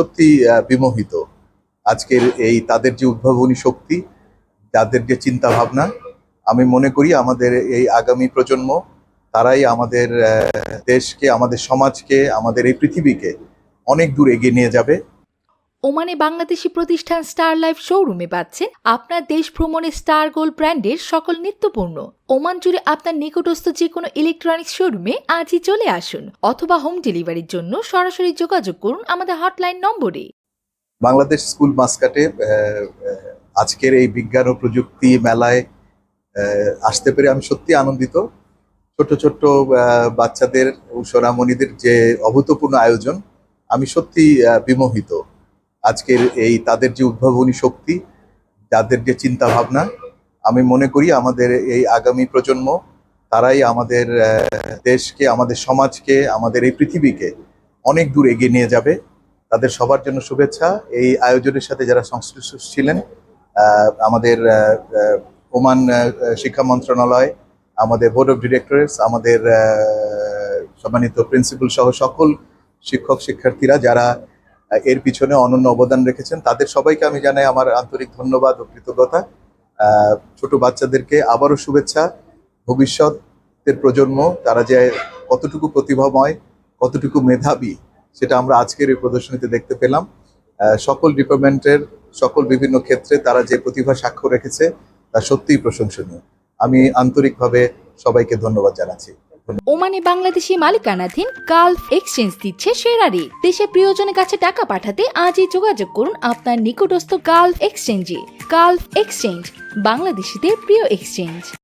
সত্যি বিমোহিত। আজকের এই তাদের যে উদ্ভাবনী শক্তি তাদের যে চিন্তা ভাবনা আমি মনে করি আমাদের এই আগামী প্রজন্ম, তারাই আমাদের দেশকে, আমাদের সমাজকে, আমাদের এই পৃথিবীকে অনেক দূর এগিয়ে নিয়ে যাবে। ওমানে বাংলাদেশি প্রতিষ্ঠান স্টার লাইফ শোরুমে পাচ্ছেন আপনার দেশ ভ্রমণে স্টার গোল্ড ব্র্যান্ডের সকল নিত্যপূর্ণ ওমান জুড়ে আপনার নিকটস্থ যে কোনো ইলেকট্রনিক্স শোরুমে আজই চলে আসুন অথবা হোম ডেলিভারির জন্য সরাসরি যোগাযোগ করুন আমাদের হটলাইন নম্বরে। বাংলাদেশ স্কুল মাসকাটে আজকের এই বিজ্ঞান ও প্রযুক্তি মেলায় আসতে পেরে আমি সত্যি আনন্দিত। ছোট ছোট বাচ্চাদের, ও সোনামণিদের যে অভূতপূর্ণ আয়োজন, আমি সত্যি বিমোহিত। আজকের এই তাদের যে উদ্ভাবনী শক্তি তাদের যে চিন্তা ভাবনা আমি মনে করি আমাদের এই আগামী প্রজন্ম, তারাই আমাদের দেশকে, আমাদের সমাজকে, আমাদের এই পৃথিবীকে অনেক দূর এগিয়ে নিয়ে যাবে। তাদের সবার জন্য শুভেচ্ছা। এই আয়োজনের সাথে যারা সংশ্লিষ্ট ছিলেন আমাদের ওমান শিক্ষা মন্ত্রণালয়, আমাদের বোর্ড অফ ডিরেক্টরস আমাদের সম্মানিত প্রিন্সিপাল সহ সকল শিক্ষক শিক্ষার্থীরা যারা এর পিছনে অনন্য অবদান রেখেছেন। তাদের সবাইকে আমি জানাই আমার আন্তরিক ধন্যবাদ ও কৃতজ্ঞতা। ছোট বাচ্চাদেরকে আবারও শুভেচ্ছা। ভবিষ্যতের প্রজন্ম, তারা যে কতটুকু প্রতিভাময়, কতটুকু মেধাবী, সেটা আমরা আজকের এই প্রদর্শনীতে দেখতে পেলাম। সকল ডিপার্টমেন্টের, সকল বিভিন্ন ক্ষেত্রে তারা যে প্রতিভা সাক্ষ্য রেখেছে, তা সত্যিই প্রশংসনীয়। আমি আন্তরিকভাবে সবাইকে ধন্যবাদ জানাচ্ছি। ওমানে বাংলাদেশি মালিকানাধীন গালফ এক্সচেঞ্জ দিচ্ছে সেরা রেট দেশে প্রিয়জনের কাছে টাকা পাঠাতে আজই যোগাযোগ করুন আপনার নিকটস্থ গালফ এক্সচেঞ্জে। গালফ এক্সচেঞ্জ, বাংলাদেশিদের প্রিয় এক্সচেঞ্জ।